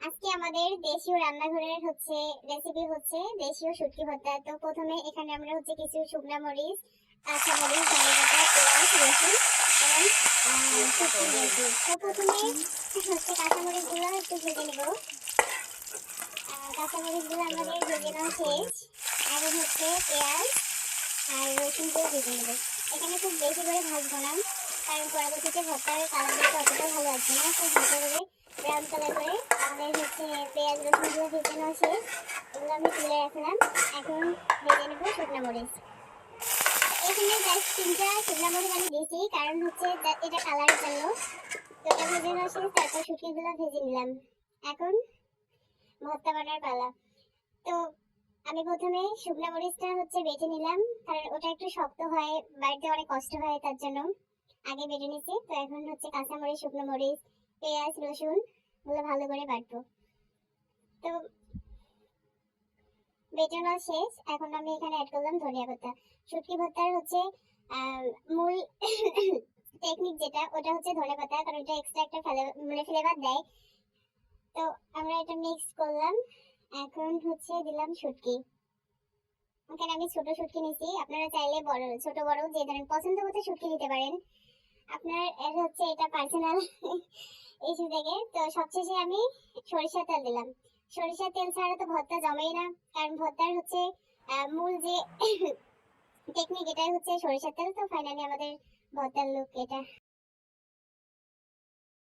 আজকে আমাদের দেশীয় রান্নাঘরের হচ্ছে রেসিপি হচ্ছে দেশীয় শুটকি ভর্তা। তো প্রথমে এখানে আমরা হচ্ছে কিছু শুকনা মরিচ, কাঁচা মরিচ, ধনে পাতা, পেঁয়াজ, রসুন তো প্রথমে হচ্ছে কাঁচা মরিচগুলো একটু ভেজে নেব। কাঁচা মরিচগুলো আমাদের ভেজে নেওয়া শেষ। এখন হচ্ছে পেঁয়াজ আর রসুনগুলো ভেজে নেব। এখানে খুব বেশি করে ভাজবো না, কারণ পরবর্তীতে ভর্তার কালারটা অতটা ভালো আসবে না। খুব ভালো করে ব্রাউন কালার করে আমাদের হচ্ছে পেঁয়াজ রসুনগুলো ভেজে নেওয়া শেষ এগুলো আমি তুলে রাখলাম। এখন ভেজে নেব শুকনো মরিচ। এখানে জাস্ট তিনটা শুকনো মরিচ আমি দিয়েছি। কারণ হচ্ছে এটা কালারের জন্য। তো এটা ভেজে নেওয়া শেষ, তারপর শুটকিগুলো ভেজে নিলাম। এখন ভর্তা বানার পালা। তো আমি প্রথমে শুকনো মরিচটা হচ্ছে বেটে নিলাম। কারণ ওটা একটু শক্ত হয়, বাড়িতে অনেক কষ্ট হয় তার জন্য। আগে বেটে নিচ্ছি তো এখন হচ্ছে কাঁচা মরিচ শুকনো মরিচ, পেঁয়াজ, রসুন গুলো ভালো করে বাটবো তো বেটানো শেষ। এখন আমি এখানে অ্যাড করলাম ধনিয়া পাতা। শুটকি ভর্তার হচ্ছে মূল টেকনিক যেটা, ওটা হচ্ছে ধনে পাতা, কারণ এটা এক্সট্রা একটা মানে ফ্লেভার দেয়। তো আমরা এটা মিক্স করলাম। এখন হচ্ছে দিলাম শুটকি। এখানে আমি ছোট শুটকি নিয়েছি। আপনারা চাইলে বড়, ছোট বড় যে ধরনের পছন্দ মতো শুটকি নিতে পারেন। আপনার হচ্ছে এটা পার্সোনাল ইস্যু থেকে তো সবশেষে আমি সরিষা তেল দিলাম। সরিষার তেল ছাড়া তো ভর্তা জমেই না, কারণ ভর্তার হচ্ছে মূল যে টেকনিক এটাই হচ্ছে সরিষার তেল। তো ফাইনালি আমাদের ভর্তার লুক এটা।